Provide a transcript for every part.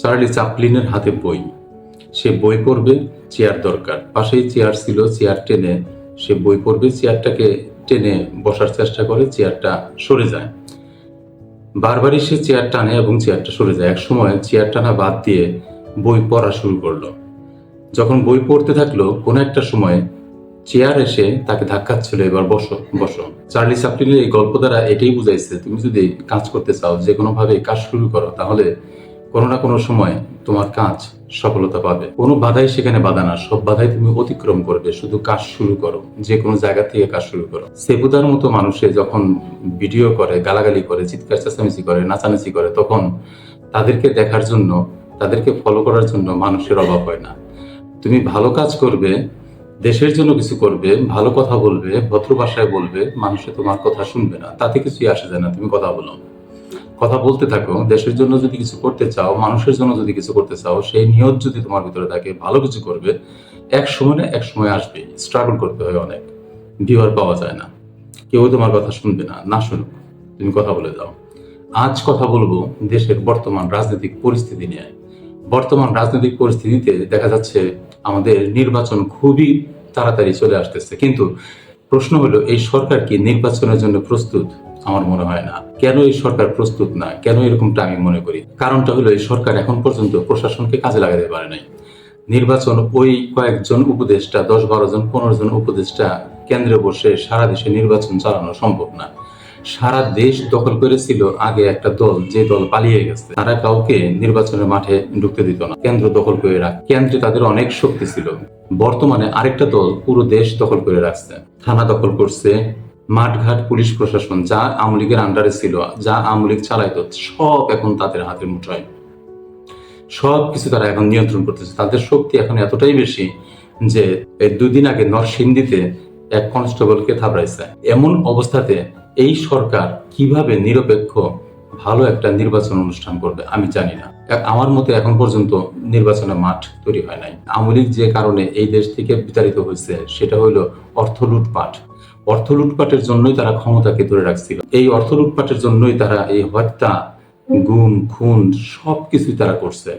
Charlie চাপলিনের হাতে বই। সে বই পড়বে, চেয়ার দরকার। পাশেই চেয়ার ছিল, চেয়ার টেনে সে বই পড়বে, চেয়ারটাকে টেনে বসার চেষ্টা করে, চেয়ারটা সরে যায়। বারবারই সে চেয়ার টানে এবং চেয়ারটা সরে যায়। এক সময় চেয়ার টানা বাদ দিয়ে বই পড়া শুরু করল। যখন বই পড়তে থাকল, কোনো একটা সময় চেয়ার এসে তাকে ধাক্কাচ্ছিল, এবার বসো বসো। চার্লি চাপলিনের এই গল্প দ্বারা এটাই বুঝাইছে, তুমি যদি কাজ করতে চাও যে কোনো ভাবে কাজ শুরু করো, তাহলে কোনো না কোনো সময় তোমার কাজ সফলতা পাবে। কোনো বাধাই সেখানে বাধা না। সব বাধাই তুমি অতিক্রম করবে। শুধু কাজ শুরু করো। যে কোনো জায়গা থেকে কাজ শুরু করো। সেবুদার মতো মানুষে যখন ভিডিও করে, গালাগালি করে, চিৎকার, চেঁচামেচি করে, নাচানাচি করে, তখন তাদেরকে দেখার জন্য, তাদেরকে ফলো করার জন্য মানুষের অভাব হয় না। তুমি ভালো কাজ করবে, দেশের জন্য কিছু করবে, ভালো কথা বলবে, ভদ্র ভাষায় বলবে, মানুষে তোমার কথা শুনবে না। তাতে কিছুই আসে যায় না। তুমি কথা বলো। কথা বলতে থাকো, দেশের জন্য যদি কিছু করতে চাও, মানুষের জন্য যদি কিছু করতে চাও, সেই নিয়ত যদি তোমার ভিতরে থাকে, ভালো কিছু করবে, এক সময় না এক সময় আসবে। স্ট্রাগল করতে হয় অনেক। ভিউয়ার পাওয়া যায় না। কেউ তোমার কথা শুনবে না। না শুনুক। তুমি কথা বলে যাও আজ কথা বলব দেশের বর্তমান রাজনৈতিক পরিস্থিতি নিয়ে। বর্তমান রাজনৈতিক পরিস্থিতিতে দেখা যাচ্ছে আমাদের নির্বাচন খুবই তাড়াতাড়ি চলে আসতেছে। কিন্তু প্রশ্ন হলো, এই সরকার কি নির্বাচনের জন্য প্রস্তুত? আমার মনে হয় না। কেন এই সরকার প্রস্তুত না? কেন এরকমটা আমি মনে করি? কারণটা হলো এই সরকার এখন পর্যন্ত প্রশাসনকে কাজে লাগাতে পারে নাই। নির্বাচন ওই কয়েকজন উপদেষ্টা, দশ বারো জন, পনেরো জন উপদেষ্টা কেন্দ্রে বসে সারা দেশে নির্বাচন চালানো সম্ভব না। সারা দেশ দখল করেছিল আগে একটা দল, যে দল পালিয়ে গেছে। তারা কাউকে নির্বাচনের মাঠে ঢুকতে দিত না। কেন্দ্র দখল করে রাখ কেন্দ্রে তাদের অনেক শক্তি ছিল। বর্তমানে আরেকটা দল পুরো দেশ দখল করে রাখছে। থানা দখল করছে মাঠঘাট পুলিশ প্রশাসন, যা আওয়ামী লীগের আন্ডারে ছিল, যা আওয়ামী লীগ চালাইতো, সব এখন তাদের হাতের মুঠোয়। সব কিছু তারা এখন নিয়ন্ত্রণ করতেছে। তাদের শক্তি এখন এতটাই বেশি যে এই দুদিন আগে নরসিংদীতে এক কনস্টেবলকে থাপড়াইছে এমন অবস্থাতে এই সরকার কীভাবে নিরপেক্ষ, ভালো একটা নির্বাচন অনুষ্ঠান করবে, আমি জানি না। আমার মতে এখন পর্যন্ত নির্বাচনের মাঠ তৈরি হয় নাই। আওয়ামী লীগ যে কারণে এই দেশ থেকে বিতাড়িত হয়েছে, সেটা হলো অর্থ লুটপাট। অর্থ লুটপাটের জন্যই তারা ক্ষমতাকে ধরে রাখছিল। এই অর্থ লুটপাটের জন্যই তারা এই হত্যা, গুম, খুন সবকিছুই তারা করছে।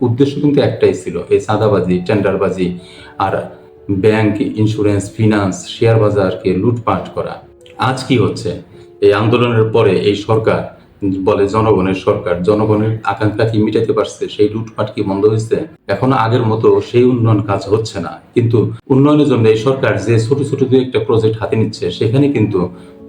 উদ্দেশ্য কিন্তু একটাই ছিল, এই সাদাবাজি টেন্ডারবাজি আর ব্যাংক, ইন্স্যুরেন্স, ফিনান্স, শেয়ার বাজারকে লুটপাট করা। আজ কি হচ্ছে? এই আন্দোলনের পরে এই সরকার বলে জনগণের সরকার, জনগণের আকাঙ্ক্ষা কি মিটাতে পারছে, সেই লুটপাট কি বন্ধ হয়েছে? এখন আগের মতো সেই উন্নয়ন কাজ হচ্ছে না। কিন্তু উন্নয়নের জন্য এই সরকার যে ছোট ছোট দু একটা প্রজেক্ট হাতে নিচ্ছে, সেখানে কিন্তু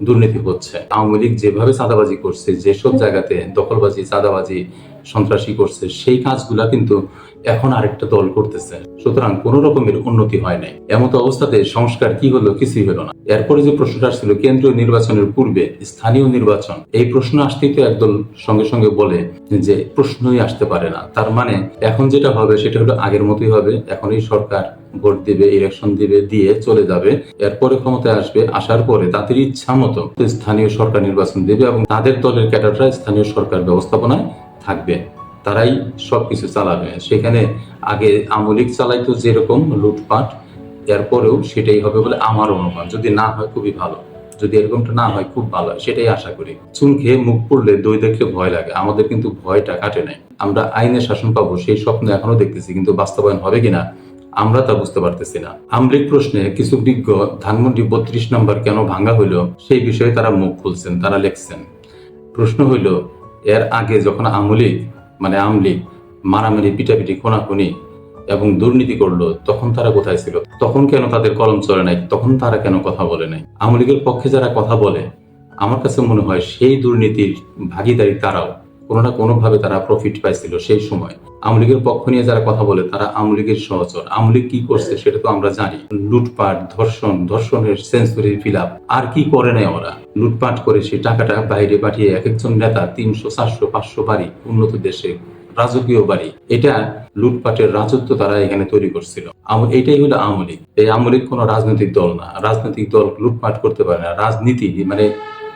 দুর্নীতি হচ্ছে। আওয়ামী লীগ যেভাবে চাঁদাবাজি করছে, যেসব জায়গাতে দখলবাজি, চাঁদাবাজি, সন্ত্রাসী করছে, সেই কাজগুলা কিন্তু এখন আরেকটা দল করতেছে। সুতরাং কোন রকমের উন্নতি হয় নাই। এমত অবস্থাতে সংস্কার কি হলো কিছুই হলো না। এরপরে যে প্রশ্নটা আসছিল, কেন্দ্রীয় নির্বাচনের পূর্বে স্থানীয় নির্বাচন, এই প্রশ্ন আসতেই তো একদল সঙ্গে সঙ্গে বলে যে প্রশ্নই আসতে পারে না। তার মানে এখন যেটা হবে সেটা হলো আগের মতোই হবে। এখন এই সরকার ভোট দিবে ইলেকশন দিবে, দিয়ে চলে যাবে। এরপরে ক্ষমতায় আসবে, আসার পরে তাদের ইচ্ছা মতো স্থানীয় সরকার নির্বাচন দেবে এবং তাদের দলের ক্যাডাররা স্থানীয় সরকার ব্যবস্থাপনায় থাকবে। তারাই সবকিছু চালাবে। সেখানে আগে আমলিক চালাইতো যেরকম লুটপাট, এরপরেও সেটাই হবে বলে আমার অনুমান। যদি না হয় খুবই ভালো। যদি এরকমটা না হয় খুব ভালো সেটাই আশা করি। চুন খেয়ে মুখ পড়লে দই দেখলে ভয় লাগে। আমাদের কিন্তু ভয়টা কাটে নাই। আমরা আইনের শাসন পাবো, সেই স্বপ্ন এখনও দেখতেছি, কিন্তু বাস্তবায়ন হবে কিনা আমরা তা বুঝতে পারতেছি না। আমলিক প্রশ্নে কিছু বিজ্ঞ ধানমন্ডি বত্রিশ নম্বর কেন ভাঙ্গা হইল, সেই বিষয়ে তারা মুখ খুলছেন, তারা লেখছেন। প্রশ্ন হইল, এর আগে যখন আমলিক মানে আমলিক, মারামারি, পিটাপিটি, খুনাখুনি এবং দুর্নীতি করল, তখন তারা কোথায় ছিল? তখন কেন তাদের কলম চলে নাই? তখন তারা কেন কথা বলে নাই? আমলিকের পক্ষে যারা কথা বলে, আমার কাছে মনে হয় সেই দুর্নীতির ভাগিদারি তারাও। কোনো না কোনো ভাবে তারা প্রফিট পাইছিল সেই সময়। আমলিগের পক্ষ নিয়ে যারা কথা বলে, তারা আমলিগের সহচর। আমলিগ কি করছে সেটা তো আমরা জানি। লুটপাট, ধর্ষণ, ধর্ষণের সেঞ্চুরি ফিল আর কি করে নেয় ওরা? লুটপাট করে সেই টাকাটা বাইরে পাঠিয়ে এক একজন নেতা তিনশো, চারশো, পাঁচশো বাড়ি, উন্নত দেশে, রাজকীয় বাড়ি। এটা লুটপাটের রাজত্ব তারা এখানে তৈরি করছিল। এটাই হলো আওয়ামী লীগ। এই আওয়ামী লীগ কোনো রাজনৈতিক দল না। রাজনৈতিক দল লুটপাট করতে পারে না। রাজনীতি মানে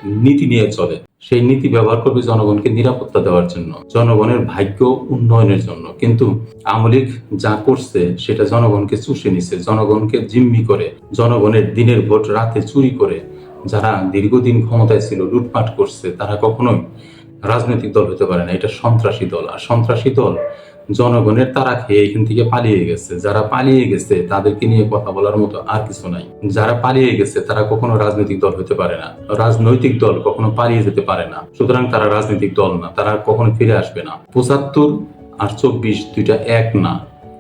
নীতি নিয়ে চলে। সেই নীতি ব্যবহার করবে জনগণকে নিরাপত্তা দেওয়ার জন্য, জনগণের ভাগ্য উন্নয়নের জন্য। কিন্তু আওয়ামী লীগ যা করছে, সেটা জনগণকে চুষে নিছে, জনগণকে জিম্মি করে, জনগণের দিনের ভোট রাতে চুরি করে। যারা দীর্ঘদিন ক্ষমতায় ছিল, লুটপাট করছে, তারা কখনোই রাজনৈতিক দল হতে পারে না। এটা সন্ত্রাসী দল। আর সন্ত্রাসী দল জনগণের তারা খেয়ে এখান থেকে পালিয়ে গেছে। যারা পালিয়ে গেছে, তাদেরকে নিয়ে কথা বলার মতো আর কিছু নাই। যারা পালিয়ে গেছে, তারা কখনো রাজনৈতিক দল হতে পারে না। রাজনৈতিক দল কখনো পালিয়ে যেতে পারে না। সুতরাং তারা রাজনৈতিক দল না, তারা কখনো ফিরে আসবে না। পঁচাত্তর আর চব্বিশ দুইটা এক না।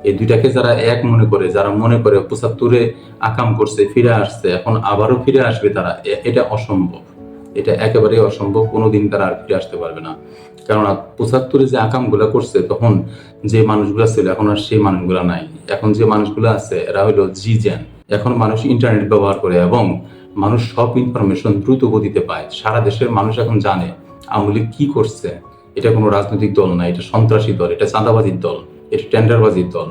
এই দুইটাকে যারা এক মনে করে, যারা মনে করে পঁচাত্তরে আকাম করছে, ফিরে আসছে, এখন আবারও ফিরে আসবে তারা এটা অসম্ভব। এটা একেবারে অসম্ভব, কোনোদিন তারা আর ফিরে আসতে পারবে না। কেননা পঁচাত্তরে যে আকামগুলা করছে, তখন যে মানুষগুলা ছিল, এখন আর সেই মানুষগুলা নাই। এখন যে মানুষগুলো আছে, এরা হলো জি জ্যান এখন মানুষ ইন্টারনেট ব্যবহার করে এবং মানুষ সব ইনফরমেশন দ্রুত গতিতে পায়। সারা দেশের মানুষ এখন জানে, আওয়ামী লীগ কি করছে। এটা কোনো রাজনৈতিক দল না, এটা সন্ত্রাসী দল, এটা চাঁদাবাজির দল, এটা টেন্ডারবাজির দল।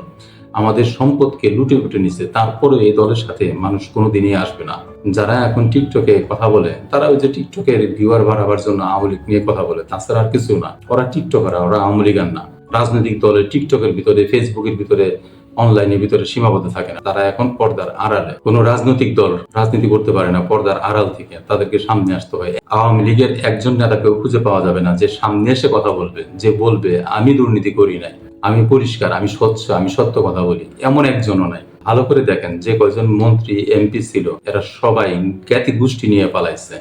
আমাদের সম্পদকে লুটে লুটে নিছে তারপরে এই দলের সাথে মানুষ কোনোদিনই আসবে না। যারা এখন টিকটকে কথা বলে, তারা ওই যে টিকটকের ভিউয়ার বাড়াবার জন্য আওয়ামী লীগ নিয়ে কথা বলে, তাছাড়া আর কিছু না। ওরা টিকটকাররা, ওরা আওয়ামী লীগার না। রাজনৈতিক দলের টিকটকের ভিতরে, ফেসবুকের ভিতরে অনলাইনের ভিতরে সীমাবদ্ধ থাকে না। তারা এখন পর্দার আড়ালে। কোন রাজনৈতিক দল রাজনীতি করতে পারে না পর্দার আড়াল থেকে। তাদেরকে সামনে আসতে হয়। আওয়ামী লীগের একজন নেতাকেও খুঁজে পাওয়া যাবে না যে সামনে এসে কথা বলবে, যে বলবে, আমি দুর্নীতি করি নাই। আমি পরিষ্কার, আমি স্বচ্ছ, আমি সত্য কথা বলি। এমন একজনও নাই। ভালো করে দেখেন যে কয়জন মন্ত্রী, এমপি ছিল, এরা সবাই জ্ঞাতি গোষ্ঠী নিয়ে পালাইছে।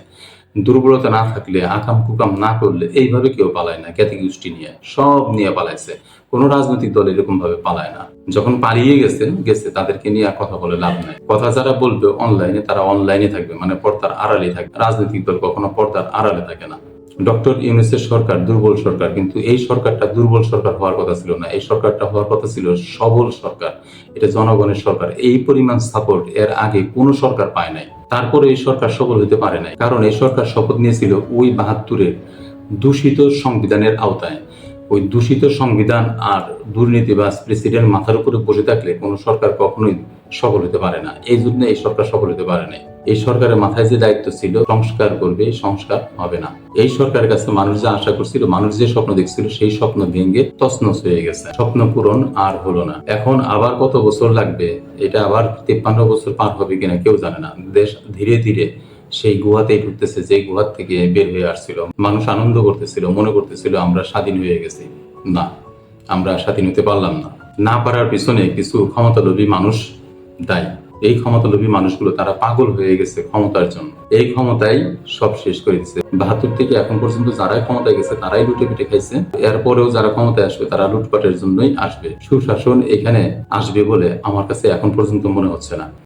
দুর্বলতা না থাকলে, আকাম কুকাম না করলে এইভাবে কেউ পালায় না, জ্ঞাতি গোষ্ঠী নিয়ে, সব নিয়ে পালাইছে। কোনো রাজনৈতিক দল এরকম ভাবে পালায় না। যখন পালিয়ে গেছে গেছে, তাদেরকে নিয়ে কথা বলে লাভ নাই। কথা যারা বলবে অনলাইনে তারা অনলাইনে থাকবে মানে পর্দার আড়ালে থাকবে। রাজনৈতিক দল কখনো পর্দার আড়ালে থাকে না। ডক্টর ইউনুসের সরকার দুর্বল সরকার, কিন্তু এই সরকারটা দুর্বল সরকার হওয়ার কথা ছিল না। এই সরকারটা হওয়ার কথা ছিল সবল সরকার, এটা জনগণের সরকার। এই পরিমাণ সাপোর্ট এর আগে কোনো সরকার পায় নাই। তারপরে এই সরকার সফল হতে পারে নাই। কারণ এই সরকার শপথ নিয়েছিল ওই বাহাত্তরের দূষিত সংবিধানের আওতায়। ওই দূষিত সংবিধান আর দুর্নীতিবাজ প্রেসিডেন্ট মাথার উপরে বসে থাকলে কোনো সরকার কখনোই সফল হতে পারে না। এই জন্য এই সরকার সফল হতে পারে নাই। এই সরকারের মাথায় যে দায়িত্ব ছিল, সংস্কার করবে, সংস্কার হবে না। এই সরকারের কাছে মানুষ যে আশা করছিল, মানুষ যে স্বপ্ন দেখছিল, সেই স্বপ্ন ভেঙে তছনছ হয়ে গেছে। স্বপ্ন পূরণ আর হলো না। এখন আবার কত বছর লাগবে? এটা আবার তেপ্পান্ন বছর পার হবে কিনা কেউ জানে না। দেশ ধীরে ধীরে সেই গুহাতেই ঢুকতেছে যে গুহার থেকে বের হয়ে আসছিল। মানুষ আনন্দ করতেছিল, মনে করতেছিল, আমরা স্বাধীন হয়ে গেছি। না, আমরা স্বাধীন হতে পারলাম না। না পারার পিছনে কিছু ক্ষমতালোভী মানুষ দায়ী। এই ক্ষমতালোভী মানুষগুলো তারা পাগল হয়ে গেছে ক্ষমতার জন্য। এই ক্ষমতাই সব শেষ করে দিচ্ছে বাহাত্তর থেকে এখন পর্যন্ত যারাই ক্ষমতায় গেছে, তারাই লুটে পিটে খাইছে। এরপরেও যারা ক্ষমতায় আসবে, তারা লুটপাটের জন্যই আসবে। সুশাসন এখানে আসবে বলে আমার কাছে এখন পর্যন্ত মনে হচ্ছে না।